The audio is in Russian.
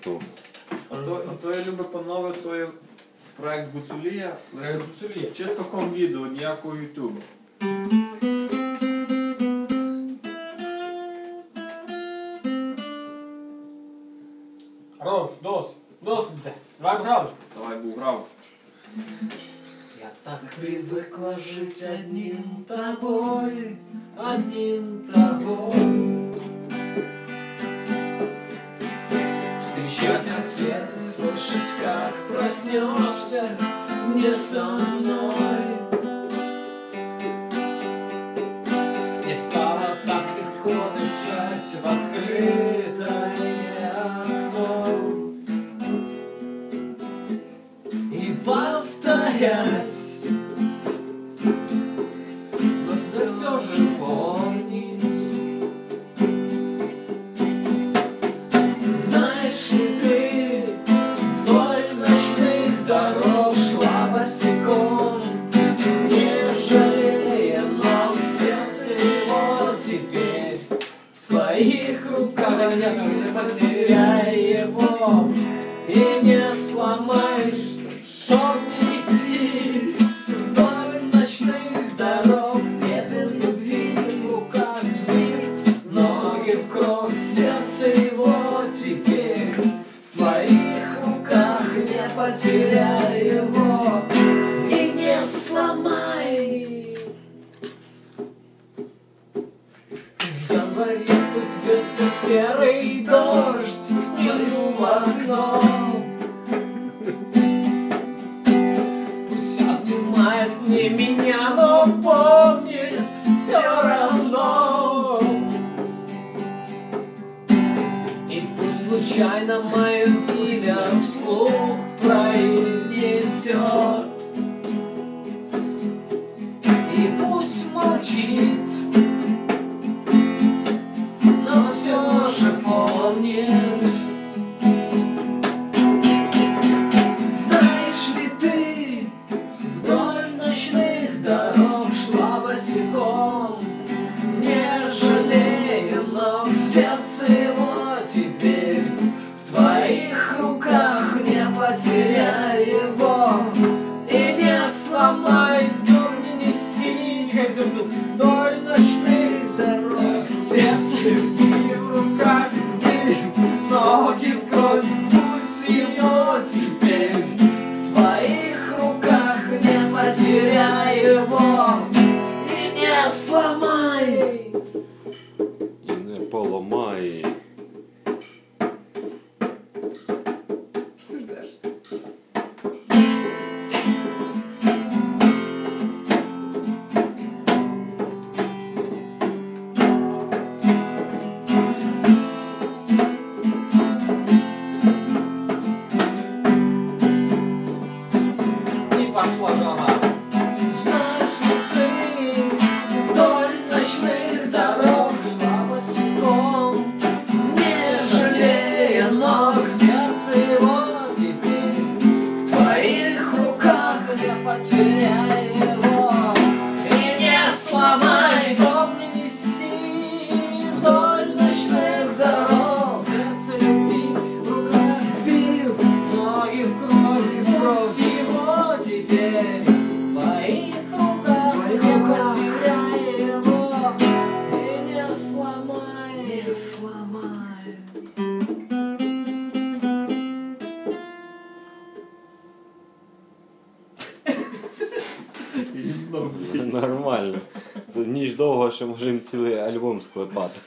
то. А то, а то я люблю панове, то є проект Гуцулія. Гуцулія. Чисто хом відео, ніякого ютубу. Хорош, досить. Досить, блядь. Давай грав. Давай був грав. Я так привыкла жить одним тобой, одним тобой. Слышать, как проснешься не со мной. Не стало так легко дышать в открытое окно. И повторять дорог шла босиком Не жалея ног сердце. Его теперь В твоих руках не потеряй его И не сломай, чтоб не нести Вдоль ночных дорог. Пепел любви в руках взлить Ноги в кровь, сердце его теперь потеряй его И не сломай. В январе пусть бьется серый дождь Иду в окно. Пусть обнимает не меня, но случайно мое имя вслух произнесет. И пусть молчит потеряй его. И не сломай, сдерни нести, как вдоль ночных дорог, сердце в руках здесь, ноги в кровь, пульс ее теперь. В твоих руках, не потеряй его. И не сломай. Пошла жара. Знаешь ли ты, вдоль ночных дорог шла босиком, не жалея ног, сердце его теперь в твоих руках, не потеряй Не сломай. Нормально. Ніж довго, що можемо цілий альбом склепати.